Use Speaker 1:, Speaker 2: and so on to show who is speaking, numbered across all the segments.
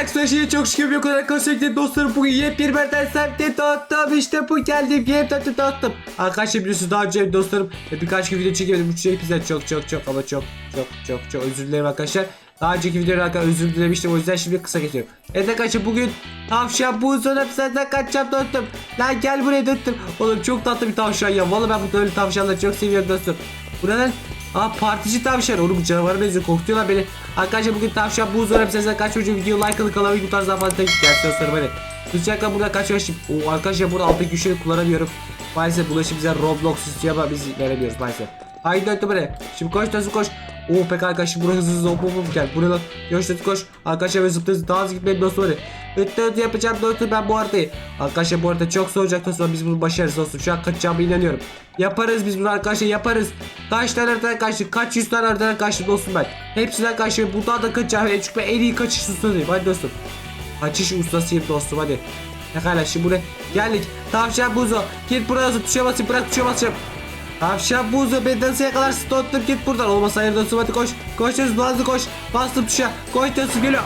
Speaker 1: Arkadaşlar çok şükür bir kadar kasıklı dostlarım bugün yepyeni benden semtte dostum işte bu geldim yem tatlı dostum. Arkadaşlar biliyorsunuz daha önce dostlarım birkaç gün video çekemedim. Bu şey çok çok çok ama çok çok çok çok özür dilerim arkadaşlar. Daha önceki videoda arkadaşlar özür dilemiştim o yüzden şimdi kısa geçiyorum. Evet arkadaşlar bugün tavşan bu sonra senden kaçacağım dostum. Lan gel buraya dostum. Oğlum çok tatlı bir tavşan ya. Vallahi ben bu böyle tavşanları çok seviyorum dostum. Bu? Aa partici tavşan. Oğlum canavara benziyor. Korkutuyorlar beni. Arkadaşlar bugün tavşan bu zor hepsinden kaç çocuğu video like alıp kanalı bu tarz daha fazla gelsin dostlarım hadi. Sıcakla burada kaçıyor şimdi. Oo arkadaşlar burada altı güçleri kullanamıyorum. Maalesef bu işi bize Roblox istiyor ama biz veremiyoruz maalesef. Haydi döndü buraya. Şimdi koş nasıl koş. Oo pek arkadaşlar buraya hızlı hızlı hop hop hop gel. Buraya lan. Yoş koş. Arkadaşlar ve zıplayız. Daha hızlı gitmeyin dostum hadi. Öttü öttü yapacağım dostum ben bu haritayı. Arkadaşlar bu arada çok soğuyacak dostum. Biz bunu başarırız dostum. Şu an kaçacağıma inanıyorum. Yaparız biz bunu arkadaşlar yaparız. Kaç tane haritadan kaçtık? Kaç yüz tane haritadan kaçtım dostum ben. Hepsinden kaçtım. Buradan da kaçacağım. Çünkü ben en iyi kaçış ustasıyım. Hadi dostum. Kaçış ustasıyım dostum hadi. Pekala şimdi buraya geldik. Tavşan buzu. Git buraya tuşa basayım. Bırak tuşa basacağım. Tavşan buzu beni nasıl yakalarsın dostum git buradan. Olmasa hayır dostum hadi koş. Koş dostum hızlı koş. Bastım tuşa. Koş dostum geliyor.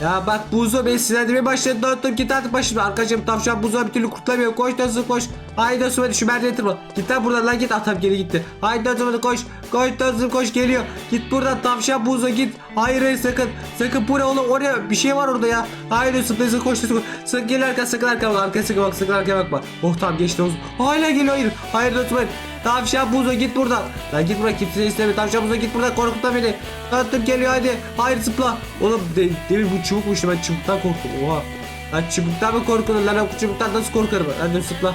Speaker 1: Ya bak buzu beni sinirlendirmeye başladı dostum git artık başımda. Arkadaşım tavşan buzu bir türlü kurtulamıyorum. Koş dostum koş. Haydi hadi şu merdiveni tırma. Git lan buradan lan git atam geri gitti. Haydi hadi koş. Koş dostum koş geliyor. Git buradan tavşan buzu git. Hayır hayır sakın. Sakın bu ne oğlum oraya bir şey var orada ya. Hayır dostum dostum koş dostum. Sakın gel arka sakın arka bak. Arkaya sakın bak sakın arkaya bakma. Oh tamam geçti dostum. Hala geliyor hayır. Hayır hayır. Tavşan buzu git buradan. Lan git buradan kimse istemiyor. Tavşan buzu git buradan korkutma beni. Tatlım geliyor hadi. Hayır zıpla. Oğlum de, demin bu çubukmuştu ben çubuktan korktum. Oha. Lan çubuktan mı korkulur lan? Çubuktan nasıl korkarım? Hadi zıpla.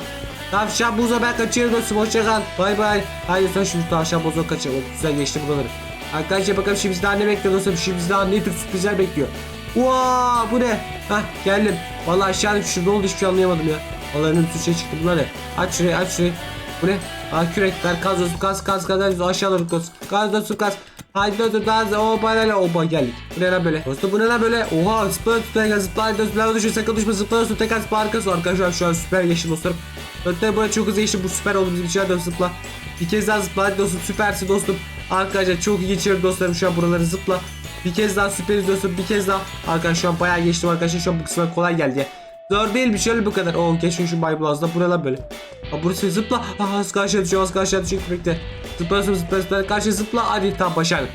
Speaker 1: Tavşan buzu ben kaçıyorum dostum. Hoşça kal. Bay bay. Haydi sen şu tavşan buzu kaçır. Oh, güzel geçti buraları. Arkadaşlar bakalım şimdi bizden ne bekliyor dostum? Şimdi bizden ne tür sürprizler bekliyor. Vaa bu ne? Hah geldim. Vallahi aşağı düştüm. Ne oldu hiçbir şey anlayamadım ya. Vallahi önüm şey çıktı bunlar ne? Aç şurayı aç şurayı. Bu ne? Aa kürekler kaz olsun kaz kaz kaz kaz aşağı doğru kaz. Kaz olsun kaz. Haydi dostum daha hızlı. O bana ne? Oba geldik. Bu ne lan böyle? Dostum bu ne lan böyle? Oha zıpla zıpla zıpla zıpla zıpla düşün sakın düşme zıpla dostum tekrar zıpla arkası arkadaşlar şu an süper geçti dostlarım. Öte böyle çok hızlı geçti bu süper oldu bizim için hadi zıpla. Bir kez daha zıpla hadi dostum süpersin dostum. Arkadaşlar çok iyi geçiyorum dostlarım şu an buraları zıpla. Bir kez daha süperiz dostum bir kez daha. Arkadaşlar şu an bayağı geçtim arkadaşlar şu an bu kısma kolay geldi. Zor değilmiş şöyle bu kadar. Oo geçin şu Bayblaz'da buralar böyle. Ha burası zıpla. Ha az karşıya düşüyor az karşıya düşüyor bekle. Zıpla zıpla zıpla zıpla karşı zıpla hadi tam başardık.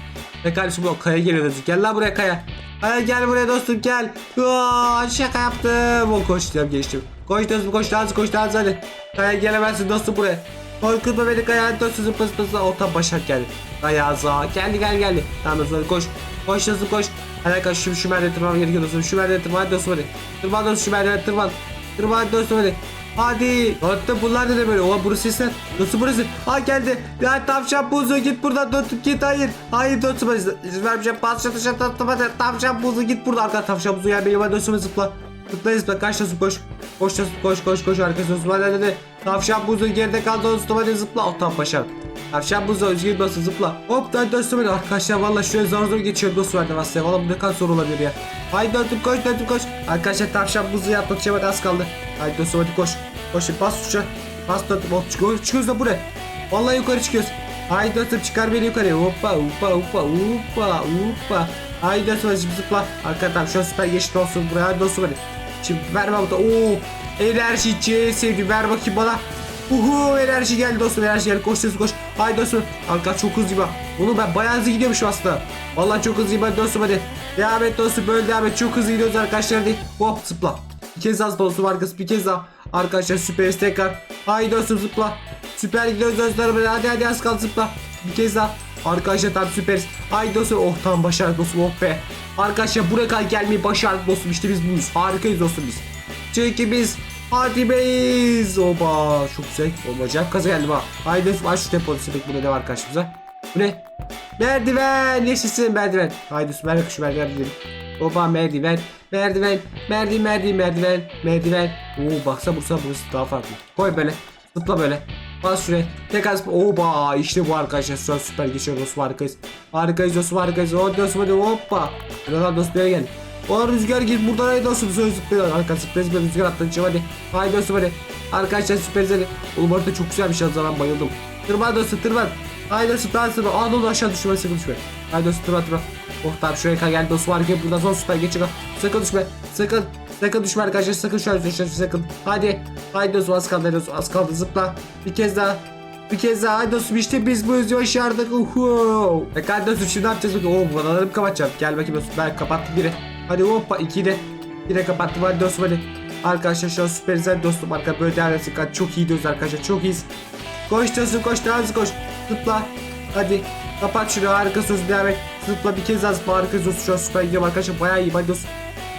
Speaker 1: Ne kardeşim bu kaya geliyor dostum. Gel lan buraya kaya. Kaya gel buraya dostum gel. Aa, şaka yaptım. O koştum geçtim. Koş dostum koş dans koş dans hadi. Kaya gelemezsin dostum buraya. Korkutma beni kaya dostum zıpla zıpla. O tam başak geldi. Kaya za geldi geldi geldi. Tamam dostum koş. Koş dostum koş. Hadi arkadaşlar şu, şu merdiveni tırmanmam gerekiyor dostum. Şu merdiveni tırman hadi dostum hadi. Tırman dostum şu merdiveni tırman. Tırman dostum hadi. Hadi. Hatta bunlar ne böyle? Oha burası sesler. Nasıl burası? Ha geldi. Ya tavşan buzu git buradan dostum git hayır. Hayır dostum. İzin vermeyeceğim. Çatı dostum hadi. Tavşan buzu git buradan. Arka tavşan buzu gel benim hadi dostum zıpla. Zıpla zıpla kaç dostum koş. Koş dostum koş koş koş arkadaşlar dostum hadi hadi. Tavşan buzu geride kaldı dostum hadi zıpla. Oh tamam başardım. Tavşan buzu özgür basın zıpla. Hop da dostum hadi arkadaşlar valla şöyle zor zor geçiyor dostum hadi valla. Valla bu ne kadar zor olabilir ya. Haydi dostum koş dostum koş. Arkadaşlar tavşan buzu yapmak hadi az kaldı. Haydi dostum hadi koş. Koş bas tuşa. Bas dostum hop çıkıyoruz, çıkıyoruz da buraya. Vallahi yukarı çıkıyoruz. Haydi dostum çıkar beni yukarıya. Hoppa hoppa hoppa hoppa hoppa. Haydi dostum hadi zıpla. Arka tavşan süper geçti olsun buraya hadi dostum hadi. Şimdi ver bana. Oo enerji C sevdi ver bakayım bana. Uhu enerji geldi dostum enerji geldi koş dostum koş. Haydi dostum. Arka çok hızlı bak. Oğlum ben bayağı hızlı gidiyormuşum aslında. Vallahi çok hızlıyım hadi dostum hadi. Devam et dostum böyle devam et. Çok hızlı gidiyoruz arkadaşlar hadi. Hop zıpla. Bir kez daha dostum arkası bir kez daha. Arkadaşlar süperiz tekrar. Haydi dostum zıpla. Süper gidiyoruz dostlarım hadi hadi az kaldı zıpla. Bir kez daha. Arkadaşlar tam süperiz. Haydi dostum oh tamam başardık dostum oh be. Arkadaşlar buraya kadar gelmeyi başardık dostum işte biz buyuz. Harikayız dostum biz. Çünkü biz Hadi beyiz. Oba çok güzel. Acayip kaza geldi bak. Haydi aç şu temponu sepet burada ne var karşımıza. Bu ne? Merdiven. Yaşasın merdiven. Haydi ver şu merdiven gidelim. Oba merdiven. Merdiven. Merdiven merdiven merdiven. Merdiven. Oo baksa bursa burası daha farklı. Koy böyle. Zıpla böyle. Bas şuraya. Tekrar zıpla. Oba işte bu arkadaşlar. Şu an süper geçiyor dostum harikayız. Harikayız dostum harikayız. Hadi dostum hadi hoppa. Buradan dostum nereye geldi? O rüzgar git buradan haydi dostum söz zıplıyor. Arka zıplaya zıplaya rüzgar içime hadi. Haydi dostum hadi. Arkadaşlar süperiz hadi. Oğlum orada çok güzel bir şey ben bayıldım. Tırman dostum tırman. Haydi dostum daha sonra. Aa ne oldu aşağı düşme sakın düşme. Haydi dostum tırman tırman. Oh tamam şuraya kadar geldi dostum harika buradan son süper geçiyor. Sakın düşme sakın sakın düşme arkadaşlar sakın şu an sakın. Hadi hadi dostum az kaldı dostum az kaldı zıpla bir kez daha. Bir kez daha hadi dostum işte biz bu yüzü başardık. Uhu. E dostum şimdi ne yapacağız. Oo buraları kapatacağım. Gel bakayım dostum ben kapattım biri. Hadi hoppa ikiyi de. Yine kapattım hadi dostum hadi. Arkadaşlar şu an süperiz hadi dostum arka böyle etsin. Hadi Çok iyi diyoruz arkadaşlar çok iyiyiz. Koş dostum koş daha hızlı koş. Zıpla. Hadi. Kapat şunu harika sözü devam et. Zıpla bir kez daha zıpla harika sözü şu an süper gidiyorum arkadaşlar bayağı iyi hadi dostum.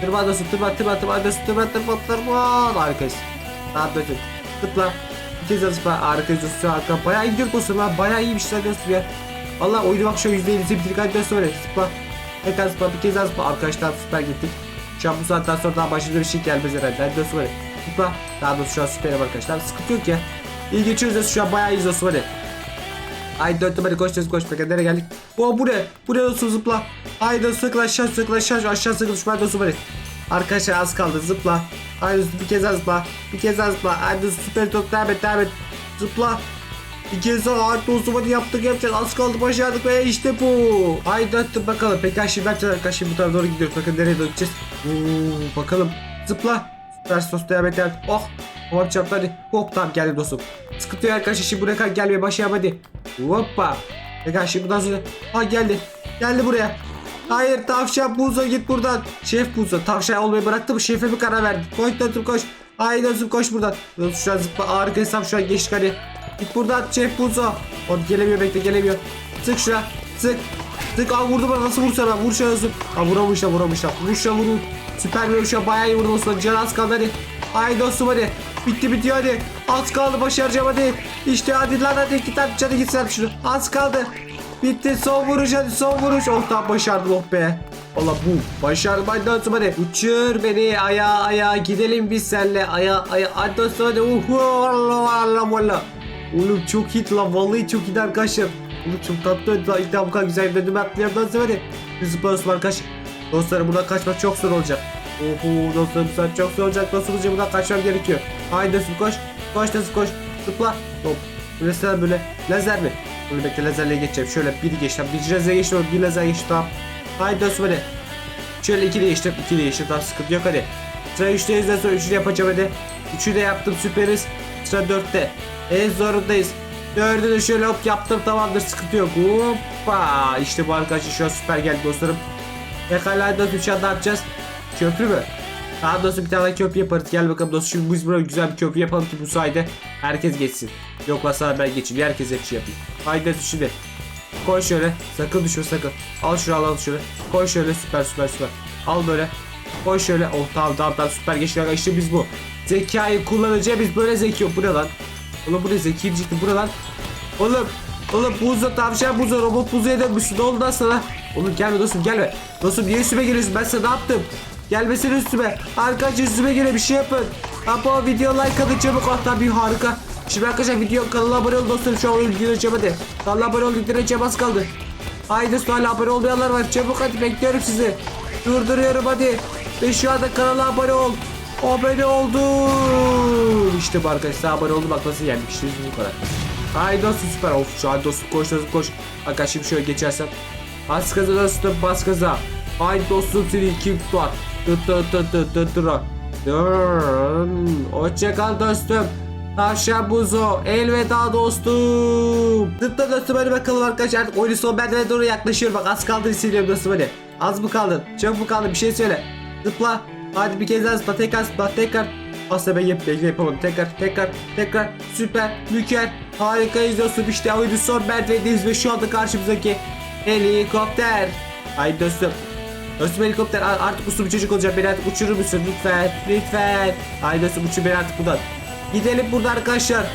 Speaker 1: Tırman dostum tırman tırman tırman dostum tırman tırman tırman harikayız. Tamam dostum. Zıpla. Bir kez daha zıpla harika dostum şu an bayağı iyi gidiyor dostum ha bayağı iyi bir şeyler dostum ya. Valla oyunu bak şu %50'si bitirdik hadi dostum öyle zıpla. Tekrar zıpla bir kez daha zıpla arkadaşlar süper gittik. Şu an bu saatten sonra daha başımıza bir şey gelmez herhalde. Dostum hadi. Zıpla. Daha doğrusu şu an süperim arkadaşlar. Sıkıntı yok ya. İyi geçiyoruz şu an bayağı iyiyiz dostum hadi. Haydi dörtte hadi koş koş. Bakın nereye geldik? Bu ne? Bu ne dostum zıpla. Haydi sıkla aşağı sıkla aşağı aşağı sıkla şu dostum hadi. Arkadaşlar az kaldı zıpla. Haydi bir kez daha zıpla. Bir kez daha zıpla. Haydi süper top devam et devam et. Zıpla. Bir kez daha dostum hadi yaptık yapacağız. Az kaldı başardık ve işte bu. Haydi dörtte bakalım. Peki şimdi yapacağız arkadaşlar bu tarafa doğru gidiyoruz. Bakın nereye doğru gideceğiz. Oo, bakalım. Zıpla. Süper sos devam et. Oh. Hop çarptı hadi. Hop tamam geldim dostum. Sıkıntı yok arkadaşlar şimdi buraya kadar gelmeye başlayalım hadi. Hoppa. Arkadaşlar şimdi buradan sonra. Ha geldi. Geldi buraya. Hayır tavşan buza git buradan. Şef buza. Tavşan olmayı bıraktı mı? Şefe bir karar verdi. Koş dostum koş. Haydi dostum koş buradan. Dostum şu an zıpla. Harika hesap şu an geçtik hadi. Git buradan şef buza. O gelemiyor bekle gelemiyor. Sık şuna. Sık. Sık. Aa vurdu bana nasıl vursa ben. Vur şuna dostum. Aa vuramışlar vuramışlar. Vur şuna vurun. Süper bir an bayağı iyi vurdu dostum. Can az kaldı hadi. Haydi dostum hadi. Bitti bitiyor hadi. Az kaldı başaracağım hadi. İşte hadi lan hadi git hadi canı gitsen şunu. Az kaldı. Bitti son vuruş hadi son vuruş. Oh tamam başardım oh be. Valla bu. Başardım hadi dostum hadi. Uçur beni aya aya gidelim biz senle aya aya. Hadi dostum hadi. Uhu Allah Allah valla. Oğlum çok iyi lan vallahi çok iyi arkadaşlar. Oğlum çok tatlı ödü lan. Bu kadar güzel bir ödüm atlayalım hadi. Hızlı basma arkadaş. Dostlarım buradan kaçmak çok zor olacak. Oho dostlarım sen çok zor olacak. Hızlıca buradan kaçmam gerekiyor. Haydi dostum koş. Koş dostum koş. Zıpla. Hop. Lazer böyle. Lazer mi? Bunu bekle lazerle geçeceğim. Şöyle biri geçtim. Bir lazer geçtim. Bir lazer geçtim. Tamam. Haydi dostum hadi. Şöyle iki geçtim. iki geçtim. Tamam sıkıntı yok hadi. Sıra üçteyiz sonra üçü de yapacağım hadi. Üçü de yaptım süperiz. Sıra dörtte. En zorundayız. Dördü de şöyle hop yaptım tamamdır sıkıntı yok. Hoppa. İşte bu arkadaşlar şu an süper geldi dostlarım. Pekala dostum şu an ne yapacağız? Köprü mü? Daha doğrusu bir tane köprü yaparız. Gel bakalım dostum. Şimdi biz buraya güzel bir köprü yapalım ki bu sayede herkes geçsin. Yok sana ben geçeyim. Herkes hep şey yapayım. Haydi dostum şimdi. Koy şöyle. Sakın düşme sakın. Al şunu al al şöyle. Koy şöyle süper süper süper. Al böyle. Koy şöyle. Oh tamam tamam tamam süper geçti. İşte biz bu. Zekayı kullanınca biz böyle zeki yok. Bu ne lan? Oğlum bu ne zeki diyecektim. Bu ne lan? Oğlum. Oğlum buzda tavşan buzda robot buzuya dönmüşsün. Ne oldu lan sana? Oğlum gelme dostum gelme. Dostum niye üstüme geliyorsun? Ben sana ne yaptım? Gelmesene üstüme. Arkadaşlar üstüme gele bir şey yapın. Apo video like atın çabuk. Hatta bir harika. Şimdi arkadaşlar video kanala abone olun dostlarım. Şu an videoyu hadi. Kanala abone olun. Direkt az kaldı. Haydi dostum hala abone olmayanlar var. Çabuk hadi bekliyorum sizi. Durduruyorum hadi. Ve şu anda kanala abone ol. Abone oldum. İşte bu arkadaşlar abone oldu. Bak nasıl yendik. İşte bu kadar. Haydi dostum süper. Of şu an dostum koş dostum koş. Arkadaşlar şimdi şöyle geçersem. Bas gaza dostum bas gaza. Haydi dostum seni kim tutar? Tut tut tut tut tut tut. Hoşçakal dostum. Tavşan buzu. Elveda dostum. Zıpla dostum hadi bakalım arkadaşlar. Artık oyunun son merdivene doğru yaklaşıyorum. Bak az kaldı hissediyorum dostum hadi. Az mı kaldın? Çok mu kaldın? Bir şey söyle. Zıpla. Hadi bir kez daha. Tekrar zıpla. Tekrar. Aslında ben yap yapamadım. Tekrar tekrar tekrar. Süper. Mükemmel. Harikayız dostum. İşte oyunun son merdivendeyiz ve şu anda karşımızdaki helikopter. Haydi dostum. Dostum helikopter artık uslu bir çocuk olacak. Beni artık uçurur musun? Lütfen. Lütfen. Haydi dostum uçur beni artık buradan. Gidelim burada arkadaşlar.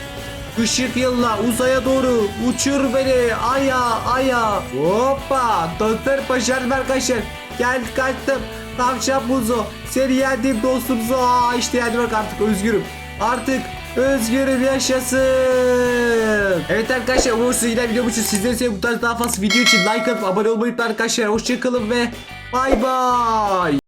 Speaker 1: Işık yılla uzaya doğru uçur beni aya aya hoppa doktor başardım arkadaşlar gel kaçtım tavşan buzu seni yendim dostum Aa, işte yendim bak artık özgürüm. Artık özgürüm yaşasın. Evet arkadaşlar umarım yine video için sizleri seviyorum bu tarz daha fazla video için like atıp abone olmayı unutmayın arkadaşlar. Hoşçakalın ve bay bay